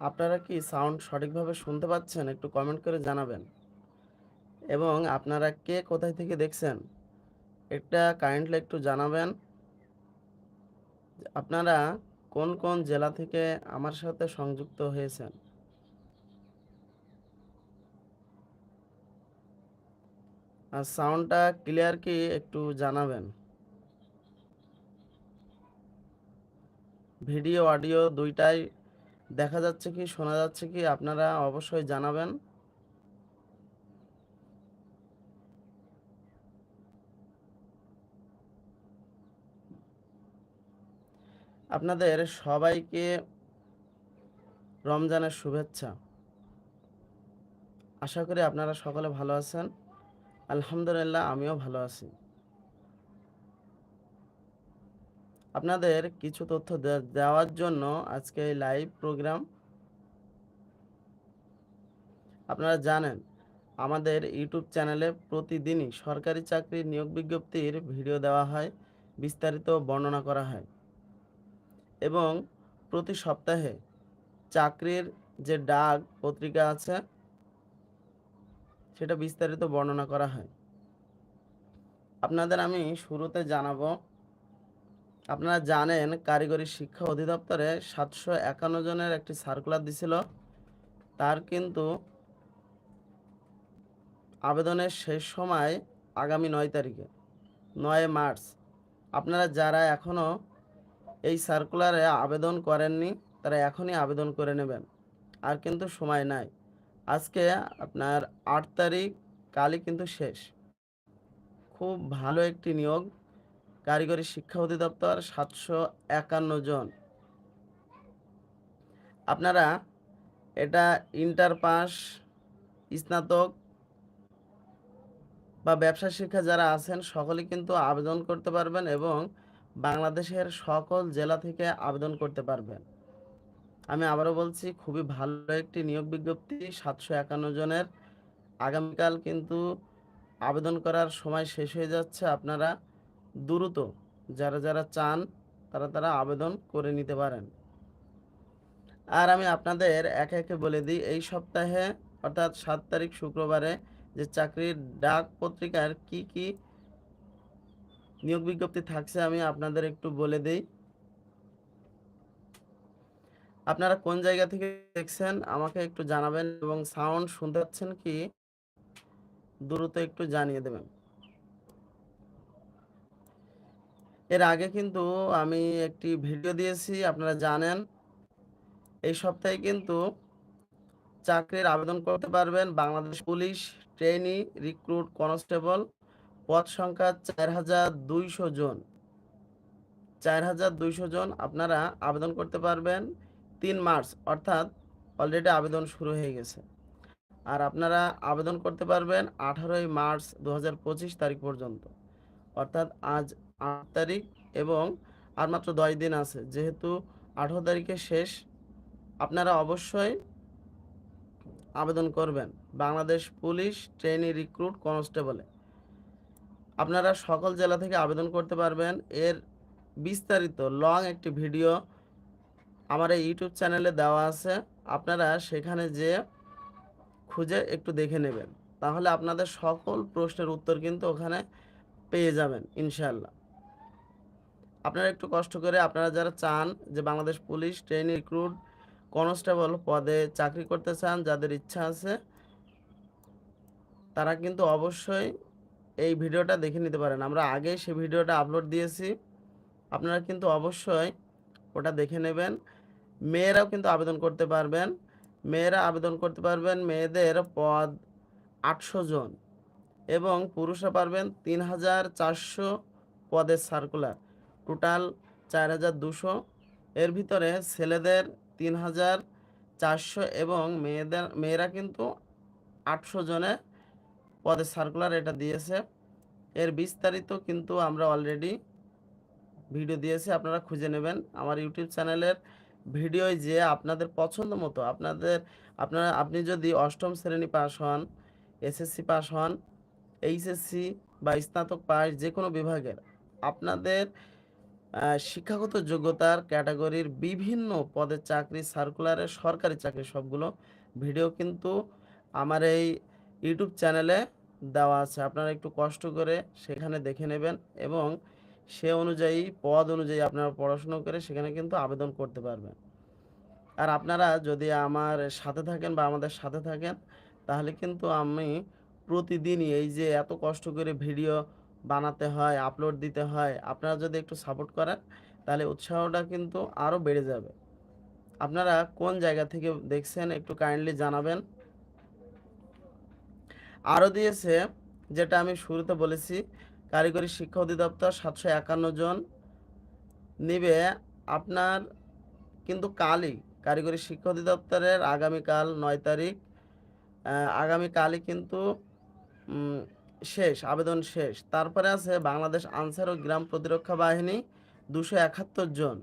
আপনারা কি সাউন্ড সঠিকভাবে শুনতে পাচ্ছেন? একটু কমেন্ট করে জানাবেন। এবং আপনারা কে কোথায় থেকে দেখছেন? এটা কাইন্ডলি একটু জানাবেন। আপনারা কোন কোন জেলা থেকে আমার সাথে সংযুক্ত হয়েছেন? আর সাউন্ডটা ক্লিয়ার কি? একটু জানাবেন। ভিডিও অডিও দুইটাই দেখা যাচ্ছে কি, শোনা যাচ্ছে কি, আপনারা অবশ্যই জানাবেন। আপনাদের সবাইকে রমজানের শুভেচ্ছা। আশা করি আপনারা সকলে ভালো আছেন। আলহামদুলিল্লাহ, আমিও ভালো আছি। আপনাদের কিছু তথ্য দেওয়ার জন্য আজকে এই লাইভ প্রোগ্রাম আপনারা জানেন, আমাদের ইউটিউব চ্যানেলে প্রতিদিনই সরকারি চাকরির নিয়োগ বিজ্ঞপ্তির ভিডিও দেওয়া হয়, বিস্তারিত বর্ণনা করা হয় এবং প্রতি সপ্তাহে চাকরির যে ডাক পত্রিকা আছে, সেটা বিস্তারিত বর্ণনা করা হয়। আপনাদের আমি শুরুতে জানাব আপনারা জানেন কারিগরি শিক্ষা অধিদপ্তরে সাতশো একান্ন জনের একটি সার্কুলার দিছিল। তার কিন্তু আবেদনের শেষ সময় আগামী নয় তারিখে, নয় মার্চ। আপনারা যারা এখনও এই সার্কুলারে আবেদন করেননি, তারা এখনই আবেদন করে নেবেন। আর কিন্তু সময় নাই। আজকে আপনার আট তারিখ, কালই কিন্তু শেষ। খুব ভালো একটি নিয়োগ। কারিগরি শিক্ষা অধিদপ্তর সাতশো একান্ন জন। আপনারা এটা ইন্টার পাস, স্নাতক বা ব্যবসা শিক্ষা যারা আছেন, সকলেই কিন্তু আবেদন করতে পারবেন এবং বাংলাদেশের সকল জেলা থেকে আবেদন করতে পারবেন। আমি আবারও বলছি, খুবই ভালো একটি নিয়োগ বিজ্ঞপ্তি, সাতশো একান্ন জনের। আগামীকাল কিন্তু আবেদন করার সময় শেষ হয়ে যাচ্ছে। আপনারা দ্রুত যারা যারা চান তারা তারা আবেদন করে নিতে পারেন। আর আমি আপনাদের একে একে বলে দিই, এই সপ্তাহে অর্থাৎ সাত তারিখ শুক্রবারে যে চাকরির ডাক পত্রিকার কি কি নিয়োগ বিজ্ঞপ্তি থাকছে আমি আপনাদের একটু বলে দিই। আপনারা কোন জায়গা থেকে দেখছেন আমাকে একটু জানাবেন এবং সাউন্ড শুনতে পাচ্ছেন কি? দ্রুত একটু জানিয়ে দেবেন। এর আগে কিন্তু আমি একটি ভিডিও দিয়েছি, আপনারা জানেন। এই সপ্তাহে কিন্তু চাকরির আবেদন করতে পারবেন Bangladesh police trainee recruit constable. পদ সংখ্যা চার হাজার দুইশো জন। চার হাজার দুইশো জন আপনারা আবেদন করতে পারবেন তিন মার্চ, অর্থাৎ অলরেডি আবেদন শুরু হয়ে গেছে। আর আপনারা আবেদন করতে পারবেন আঠারোই মার্চ দু হাজার পঁচিশ তারিখ পর্যন্ত। অর্থাৎ আজ আট তারিখ এবং আর মাত্র দশ দিন আছে। যেহেতু আঠারো তারিখে শেষ, আপনারা অবশ্যই আবেদন করবেন। বাংলাদেশ পুলিশ ট্রেনি রিক্রুট কনস্টেবলে। আপনারা সকল জেলা থেকে আবেদন করতে পারবেন। এর বিস্তারিত লং একটি ভিডিও আমার এই ইউটিউব চ্যানেলে দেওয়া আছে। আপনারা সেখানে যে খুঁজে একটু দেখে নেবেন। তাহলে আপনাদের সকল প্রশ্নের উত্তর কিন্তু ওখানে পেয়ে যাবেন ইনশাল্লাহ আপনারা একটু কষ্ট করে আপনারা যারা চান যে Bangladesh police, trainee, recruit, constable পদে চাকরি করতে চান, যাদের ইচ্ছা আছে, তারা কিন্তু অবশ্যই এই ভিডিওটা দেখে নিতে পারেন। আমরা আগেই সেই ভিডিওটা আপলোড দিয়েছি। আপনারা কিন্তু অবশ্যই ওটা দেখে নেবেন। মেয়েরাও কিন্তু আবেদন করতে পারবেন। মেয়েরা আবেদন করতে পারবেন মেয়েদের পদ আটশো জন এবং পুরুষরা পারবেন তিন হাজার চারশো পদের সার্কুলার টোটাল চার হাজার দুশো। এর ভিতরে ছেলেদের তিন হাজার চারশো এবং মেয়েদের, মেয়েরা কিন্তু আটশো জনে পদের সার্কুলার এটা দিয়েছে। এর বিস্তারিত কিন্তু আমরা অলরেডি ভিডিও দিয়েছি, আপনারা খুঁজে নেবেন। আমার ইউটিউব চ্যানেলের ভিডিওয় যে আপনাদের পছন্দ মতো, আপনাদের, আপনারা, আপনি যদি অষ্টম শ্রেণি পাস হন এসএসসি পাস হন এইচএসসি বা স্নাতক পাস যে কোনো বিভাগের, আপনাদের শিক্ষাগত যোগ্যতার ক্যাটাগরির বিভিন্ন পদের চাকরি সার্কুলারের সরকারি চাকরি সবগুলো ভিডিও কিন্তু আমার এই ইউটিউব চ্যানেলে দেওয়া আছে। আপনারা একটু কষ্ট করে সেখানে দেখে নেবেন এবং সে অনুযায়ী, পদ অনুযায়ী আপনারা পড়াশুনো করে সেখানে কিন্তু আবেদন করতে পারবেন। আর আপনারা যদি আমার সাথে থাকেন বা আমাদের সাথে থাকেন, তাহলে কিন্তু আমি প্রতিদিনই এই যে এত কষ্ট করে ভিডিও বানাতে হয়, আপলোড দিতে হয়, আপনারা যদি একটু সাপোর্ট করেন তাহলে উৎসাহটা কিন্তু আরও বেড়ে যাবে। আপনারা কোন জায়গা থেকে দেখছেন একটু কাইন্ডলি জানাবেন। আরও দিয়েছে যেটা আমি শুরুতে বলেছি কারিগরি শিক্ষা অধিদপ্তর ৭৫১ জন নিবে আপনার কিন্তু কালই কারিগরি শিক্ষা অধিদপ্তরের আগামীকাল নয় তারিখ আগামীকালই কিন্তু শেষ, আবেদন শেষ। তারপরে আছে বাংলাদেশ আনসার ও গ্রাম প্রতিরক্ষা বাহিনী ২৭১ জন।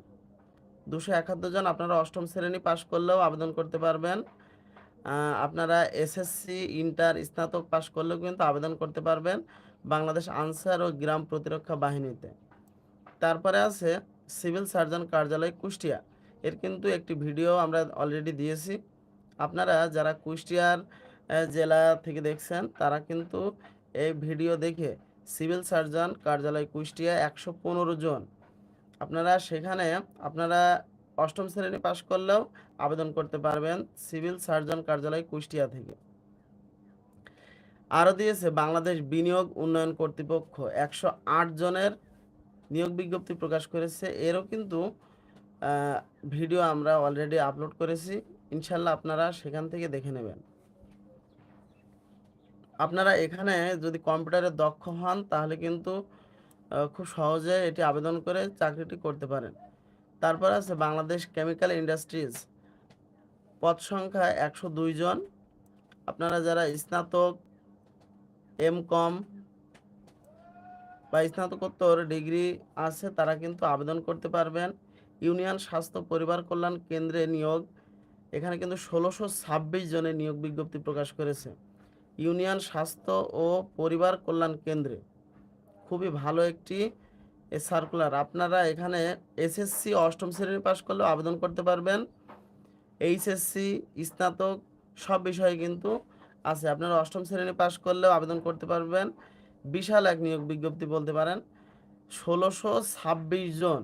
২৭১ জন আপনারা অষ্টম শ্রেণি পাশ করলেও আবেদন করতে পারবেন। আপনারা এসএসসি, ইন্টার, স্নাতক পাশ করলেও কিন্তু আবেদন করতে পারবেন বাংলাদেশ আনসার ও গ্রাম প্রতিরক্ষা বাহিনীতে। তারপরে আছে সিভিল সার্জন কার্যালয় কুষ্টিয়া। এর কিন্তু একটি ভিডিও আমরা অলরেডি দিয়েছি। আপনারা যারা কুষ্টিয়ার জেলা থেকে দেখছেন তারা কিন্তু এই ভিডিও দেখে সিভিল সার্জন কার্যালয় কুষ্টিয়া ১১৫ জন। আপনারা সেখানে আপনারা অষ্টম শ্রেণি পাশ করলেও আবেদন করতে পারবেন সিভিল সার্জন কার্যালয় কুষ্টিয়া থেকে। আরও দিয়েছে, বাংলাদেশ বিনিয়োগ উন্নয়ন কর্তৃপক্ষ ১০৮ জনের নিয়োগ বিজ্ঞপ্তি প্রকাশ করেছে। এরও কিন্তু ভিডিও আমরা অলরেডি আপলোড করেছি। ইনশাল্লাহ আপনারা সেখান থেকে দেখে নেবেন। আপনারা এখানে যদি কম্পিউটারে দক্ষ হন তাহলে কিন্তু খুব সহজে এটি আবেদন করে চাকরিটি করতে পারেন। তারপর আছে বাংলাদেশ কেমিক্যাল ইন্ডাস্ট্রিজ পদ সংখ্যা ১০২ জন। আপনারা যারা স্নাতক, এম কম বা স্নাতকোত্তর ডিগ্রি আছে তারা কিন্তু আবেদন করতে পারবেন। ইউনিয়ন স্বাস্থ্য পরিবার কল্যাণ কেন্দ্রে নিয়োগ এখানে কিন্তু ১৬২৬ জনের নিয়োগ বিজ্ঞপ্তি প্রকাশ করেছে। ইউনিয়ন স্বাস্থ্য ও পরিবার কল্যাণ কেন্দ্রে। খুবই ভালো একটি সার্কুলার। আপনারা এখানে এসএসসি অষ্টম শ্রেণি পাশ করলেও আবেদন করতে পারবেন। এইচএসসি, স্নাতক সব বিষয়ে কিন্তু আছে। আপনারা অষ্টম শ্রেণি পাশ করলেও আবেদন করতে পারবেন। বিশাল এক নিয়োগ বিজ্ঞপ্তি বলতে পারেন। ১৬২৬ জন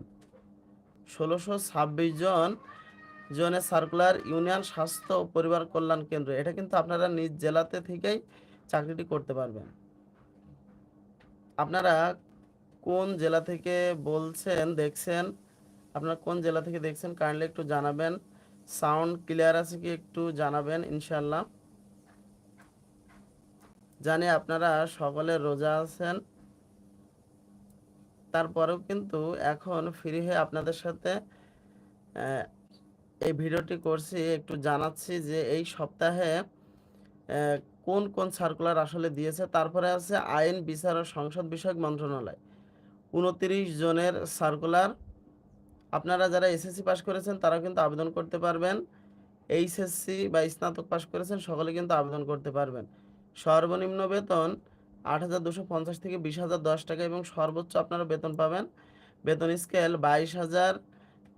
১৬২৬ জন জনের সার্কুলার ইউনিয়ন স্বাস্থ্য ও পরিবার কল্যাণ কেন্দ্র। এটা কিন্তু আপনারা নিজ জেলাতে থেকেই চাকরিটি করতে পারবেন। আপনারা কোন জেলা থেকে বলছেন, দেখছেন? আপনারা কোন জেলা থেকে দেখছেন কাইন্ডলি একটু জানাবেন। সাউন্ড ক্লিয়ার আছে কি একটু জানাবেন ইনশাল্লাহ জানি আপনারা সকলে রোজা আছেন। তারপরেও কিন্তু এখন ফ্রি হয়ে আপনাদের সাথে এই ভিডিওটি করছি একটু জানাচ্ছি যে এই সপ্তাহে কোন, কোন সার্কুলার আসলে দিয়েছে। তারপরে আছে আইন, বিচার ও সংসদ বিষয়ক মন্ত্রণালয়। ২৯ জনের সার্কুলার। আপনারা যারা এসএসসি পাস করেছেন তারাও কিন্তু আবেদন করতে পারবেন। এইচএসসি বা স্নাতক পাস করেছেন সকলে কিন্তু আবেদন করতে পারবেন। সর্বনিম্ন বেতন ৮,২৫০ থেকে ২০,০১০ টাকা এবং সর্বোচ্চ আপনারা বেতন পাবেন। বেতন স্কেল ২২,০০০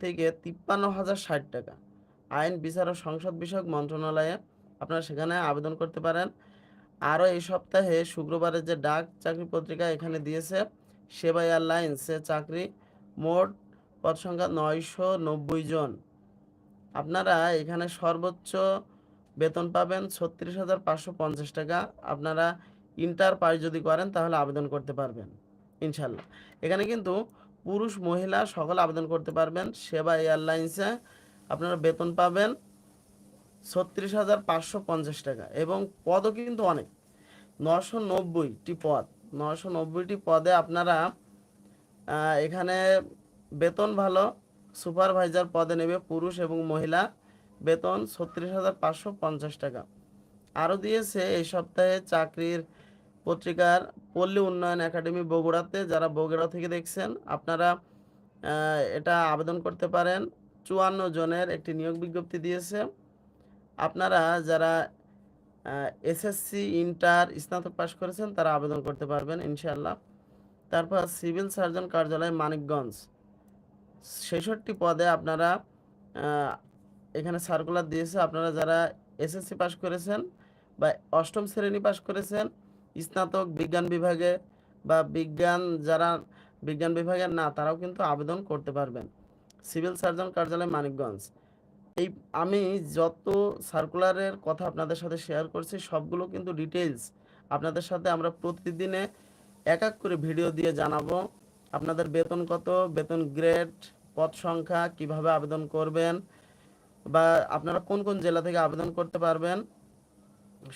থেকে ৫৩,০৬০ টাকা। আইন, বিচার ও সংসদ বিষয়ক মন্ত্রণালয়ে আপনারা সেখানে আবেদন করতে পারেন। আরও এই সপ্তাহে শুক্রবারে যে ডাক চাকরি পত্রিকা এখানে দিয়েছে সেবা এয়ারলাইন্সে চাকরি মোট পদ সংখ্যা ৯৯০ জন। আপনারা এখানে সর্বোচ্চ বেতন পাবেন ৩৬,৫৫০ টাকা। আপনারা ইন্টার পাস যদি করেন তাহলে আবেদন করতে পারবেন ইনশাল্লাহ এখানে কিন্তু পুরুষ, মহিলা সকলে আবেদন করতে পারবেন। সেবা এয়ারলাইন্সে আপনারা বেতন পাবেন ৩৬,৫৫০ টাকা এবং পদও কিন্তু অনেক। নশো নব্বইটি পদ। নশো নব্বইটি পদে আপনারা এখানে বেতন ভালো। সুপারভাইজার পদে নেবে পুরুষ এবং মহিলা। বেতন ৩৬,৫৫০ টাকা। আরও দিয়েছে এই সপ্তাহে চাকরির পত্রিকার পল্লী উন্নয়ন একাডেমি বগুড়াতে যারা বগুড়া থেকে দেখছেন আপনারা এটা আবেদন করতে পারেন। ৫৪ জনের একটি নিয়োগ বিজ্ঞপ্তি দিয়েছে। আপনারা যারা এসএসসি, ইন্টার, স্নাতক পাস করেছেন তারা আবেদন করতে পারবেন ইনশাল্লাহ তারপর সিভিল সার্জন কার্যালয় মানিকগঞ্জ ছেষট্টি পদে আপনারা এখানে সার্কুলার দিয়েছে আপনারা যারা এসএসসি পাস করেছেন বা অষ্টম শ্রেণি পাস করেছেন স্নাতক বিজ্ঞান বিভাগে বা বিজ্ঞান যারা বিজ্ঞান বিভাগের না, তারাও কিন্তু আবেদন করতে পারবেন। সিভিল সার্জন কার্যালয় মানিকগঞ্জ। এই আমি যত সার্কুলারের কথা আপনাদের সাথে শেয়ার করছি, সবগুলো কিন্তু ডিটেলস আপনাদের সাথে আমরা প্রতিদিনে এক এক করে ভিডিও দিয়ে জানাব। আপনাদের বেতন কত, বেতন গ্রেড, পদ সংখ্যা কীভাবে আবেদন করবেন বা আপনারা কোন কোন জেলা থেকে আবেদন করতে পারবেন।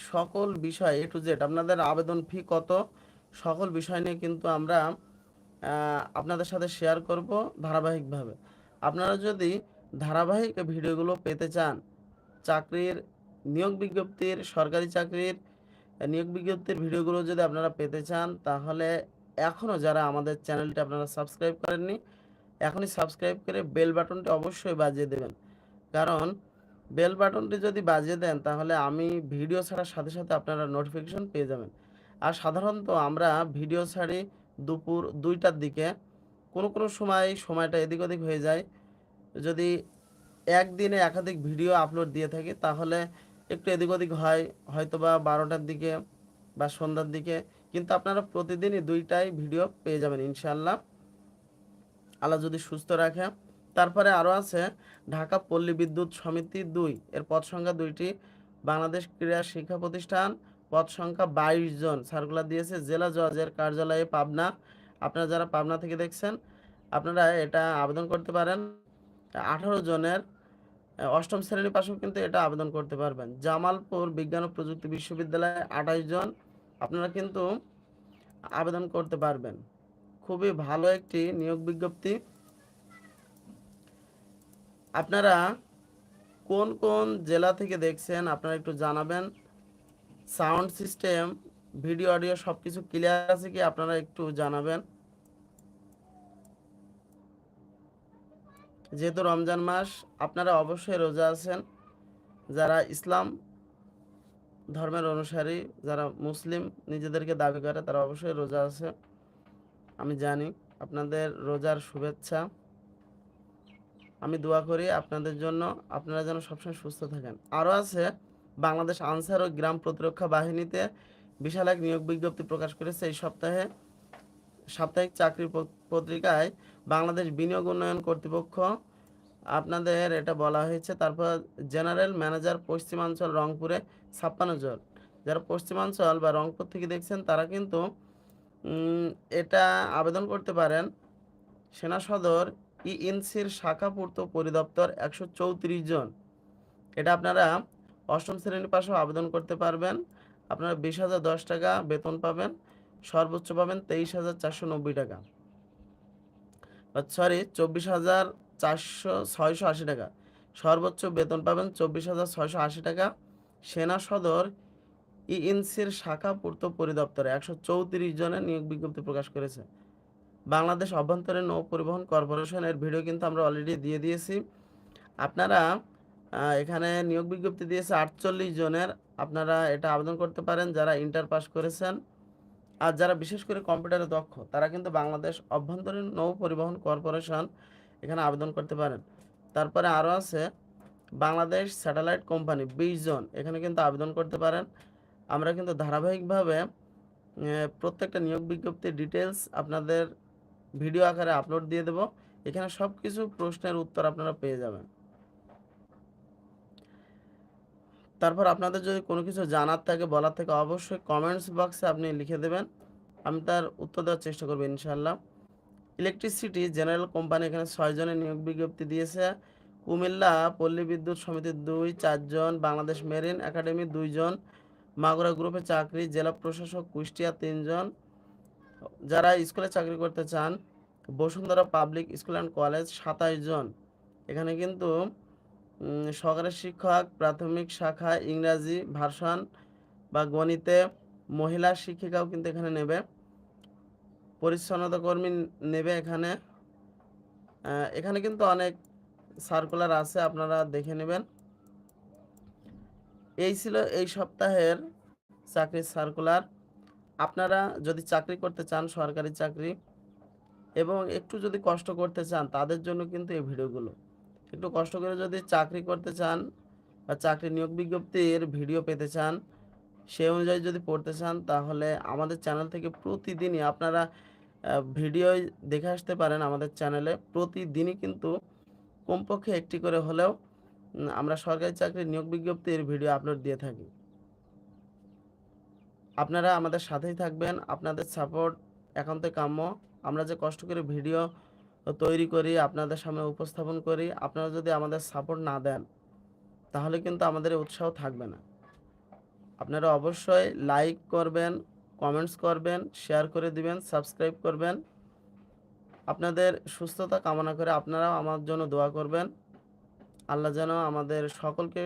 সকল বিষয় এ টু জেড আপনাদের আবেদন ফি কত? সকল বিষয় নিয়ে কিন্তু আমরা আপনাদের সাথে শেয়ার করব ধারাবাহিকভাবে। আপনারা যদি ধারাবাহিক ভিডিওগুলো পেতে চান, চাকরির নিয়োগ বিজ্ঞপ্তির, সরকারি চাকরির নিয়োগ বিজ্ঞপ্তির ভিডিওগুলো যদি আপনারা পেতে চান, তাহলে এখনও যারা আমাদের চ্যানেলটি আপনারা সাবস্ক্রাইব করেননি, এখনই সাবস্ক্রাইব করে বেল বাটনটি অবশ্যই বাজিয়ে দেবেন। কারণ বেল বাটনটি যদি বাজিয়ে দেন, তাহলে আমি ভিডিও ছাড়ার সাথে সাথে আপনারা নোটিফিকেশন পেয়ে যাবেন। আর সাধারণত আমরা ভিডিও ছাড়ি দুপুর দুইটার দিকে। কোনো কোনো সময় সময়টা এদিক ওদিক হয়ে যায়। যদি একদিনে একাধিক ভিডিও আপলোড দিয়ে থাকি, তাহলে একটু এদিক ওদিক হয়। হয়তো বা বারোটার দিকে বা সন্ধ্যার দিকে। কিন্তু আপনারা প্রতিদিনই দুইটাই ভিডিও পেয়ে যাবেন ইনশাল্লাহ আল্লাহ যদি সুস্থ রাখে। তারপরে আরও আছে, ঢাকা পল্লী বিদ্যুৎ সমিতি দুই। এর পদ সংখ্যা দুইটি। বাংলাদেশ ক্রীড়া শিক্ষা প্রতিষ্ঠান, পদ সংখ্যা বাইশ জন। সার্কুলার দিয়েছে জেলা জজের কার্যালয়ে পাবনা। আপনারা যারা পাবনা থেকে দেখছেন, আপনারা এটা আবেদন করতে পারেন। আঠারো জনের, অষ্টম শ্রেণি পাশেও কিন্তু এটা আবেদন করতে পারবেন। জামালপুর বিজ্ঞান ও প্রযুক্তি বিশ্ববিদ্যালয়ে আঠাশ জন। আপনারা কিন্তু আবেদন করতে পারবেন। খুবই ভালো একটি নিয়োগ বিজ্ঞপ্তি। আপনারা কোন কোন জেলা থেকে দেখছেন আপনারা একটু জানাবেন। সাউন্ড সিস্টেম, ভিডিও, অডিও সব কিছু ক্লিয়ার আছে কি আপনারা একটু জানাবেন। যেহেতু রমজান মাস, আপনারা অবশ্যই রোজা আছেন। যারা ইসলাম ধর্মের অনুসারী, যারা মুসলিম নিজেদেরকে দাবি করে, তারা অবশ্যই রোজা আছে। আমি জানি, আপনাদের রোজার শুভেচ্ছা। আমি দোয়া করি আপনাদের জন্য, আপনারা যেন সবসময় সুস্থ থাকেন। আরও আছে, বাংলাদেশ আনসার ও গ্রাম প্রতিরক্ষা বাহিনীতে বিশাল এক নিয়োগ বিজ্ঞপ্তি প্রকাশ করেছে। এই সপ্তাহে সাপ্তাহিক চাকরি পত্রিকায় বাংলাদেশ বিনিয়োগ উন্নয়ন কর্তৃপক্ষ আপনাদের এটা বলা হয়েছে। তারপর জেনারেল ম্যানেজার পশ্চিমাঞ্চল রংপুরে ছাপ্পান্ন জন। যারা পশ্চিমাঞ্চল বা রংপুর থেকে দেখছেন, তারা কিন্তু এটা আবেদন করতে পারেন। সেনা সদর ইএনসির শাখা পূর্ত পরিদপ্তর একশো চৌত্রিশ জন। এটা আপনারা অষ্টম শ্রেণির পাশেও আবেদন করতে পারবেন। আপনারা বিশ হাজার দশ টাকা বেতন পাবেন। সর্বোচ্চ পাবেন তেইশ হাজার চারশো নব্বই টাকা। সরি চব্বিশ হাজার চারশো ছয়শো আশি টাকা। সর্বোচ্চ বেতন পাবেন চব্বিশ হাজার ছয়শো আশি টাকা। সেনা সদর ইএনসির শাখা পূর্ত পরিদপ্তরে একশো চৌত্রিশ জনের নিয়োগ বিজ্ঞপ্তি প্রকাশ করেছে। বাংলাদেশ অভ্যন্তরীণ নৌ পরিবহন কর্পোরেশনের ভিডিও কিন্তু আমরা অলরেডি দিয়ে দিয়েছি। আপনারা এখানে নিয়োগ বিজ্ঞপ্তি দিয়েছে আটচল্লিশ জনের। আপনারা এটা আবেদন করতে পারেন যারা ইন্টার পাস করেছেন। আর যারা বিশেষ করে কম্পিউটারে দক্ষ, তারা কিন্তু বাংলাদেশ অভ্যন্তরীণ নৌ পরিবহন কর্পোরেশন এখানে আবেদন করতে পারেন। তারপরে আরও আছে, বাংলাদেশ স্যাটেলাইট কোম্পানি বিশ জন, এখানে কিন্তু আবেদন করতে পারেন। আমরা কিন্তু ধারাবাহিকভাবে প্রত্যেকটা নিয়োগ বিজ্ঞপ্তির ডিটেলস আপনাদের ভিডিও আকারে আপলোড দিয়ে দেব। এখানে সব কিছু প্রশ্নের উত্তর আপনারা পেয়ে যাবেন। তারপর আপনাদের যদি কোনো কিছু জানার থাকে, বলার থাকে, অবশ্যই কমেন্টস বক্সে আপনি লিখে দেবেন। আমি তার উত্তর দেওয়ার চেষ্টা করব ইনশাল্লাহ ইলেকট্রিসিটি জেনারেল কোম্পানি এখানে ছয়জনের নিয়োগ বিজ্ঞপ্তি দিয়েছে। কুমিল্লা পল্লী বিদ্যুৎ সমিতির দুই চারজন বাংলাদেশ মেরিন একাডেমি দুইজন মাগুরা গ্রুপে চাকরি, জেলা প্রশাসক কুষ্টিয়া তিনজন যারা স্কুলে চাকরি করতে চান Bashundhara public school and college সাতাশ জন। এখানে কিন্তু উম, সহকারী শিক্ষক প্রাথমিক শাখা ইংরাজি ভার্সন বা গণিতে মহিলা শিক্ষিকাও কিন্তু এখানে নেবে। পরিচ্ছন্নতা কর্মী নেবে এখানে। এখানে কিন্তু অনেক সার্কুলার আছে আপনারা দেখে নেবেন। এই ছিল এই সপ্তাহের চাকরির সার্কুলার। আপনারা যদি চাকরি করতে চান, সরকারি চাকরি এবং একটু যদি কষ্ট করতে চান, তাদের জন্য কিন্তু এই ভিডিওগুলো। একটু কষ্ট করে যদি চাকরি করতে চান বা চাকরি নিয়োগ বিজ্ঞপ্তির ভিডিও পেতে চান, সে অনুযায়ী যদি পড়তে চান, তাহলে আমাদের চ্যানেল থেকে প্রতিদিনই আপনারা ভিডিও দেখে আসতে পারেন আমাদের চ্যানেলে। প্রতিদিনই কিন্তু কমপক্ষে একটি করে হলেও আমরা সরকারি চাকরির নিয়োগ বিজ্ঞপ্তির ভিডিও আপলোড দিয়ে থাকি। আপনারা আমাদের সাথেই থাকবেন, আপনাদের সাপোর্ট একান্তই কাম্য। আমরা যে কষ্ট করে ভিডিও তৈরি করি, আপনাদের সামনে উপস্থাপন করি, আপনারা যদি আমাদের সাপোর্ট না দেন, তাহলে কিন্তু আমাদের উৎসাহ থাকবে না। আপনারা অবশ্যই লাইক করবেন কমেন্টস করবেন শেয়ার করে দিবেন সাবস্ক্রাইব করবেন। আপনাদের সুস্থতা কামনা করে আপনারাও আমার জন্য দোয়া করবেন। আল্লাহ যেন আমাদের সকলকে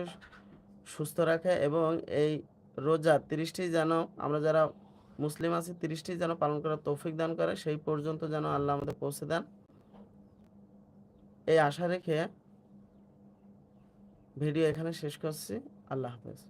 সুস্থ রাখে এবং এই রোজা তিরিশটি যেন আমরা যারা মুসলিম আছি, তিরিশটি যেন পালন করার তৌফিক দান করে, সেই পর্যন্ত যেন আল্লাহ আমাদের পৌঁছে দেন। এই আশা রেখে ভিডিও এখানে শেষ করছি। আল্লাহ হাফেজ।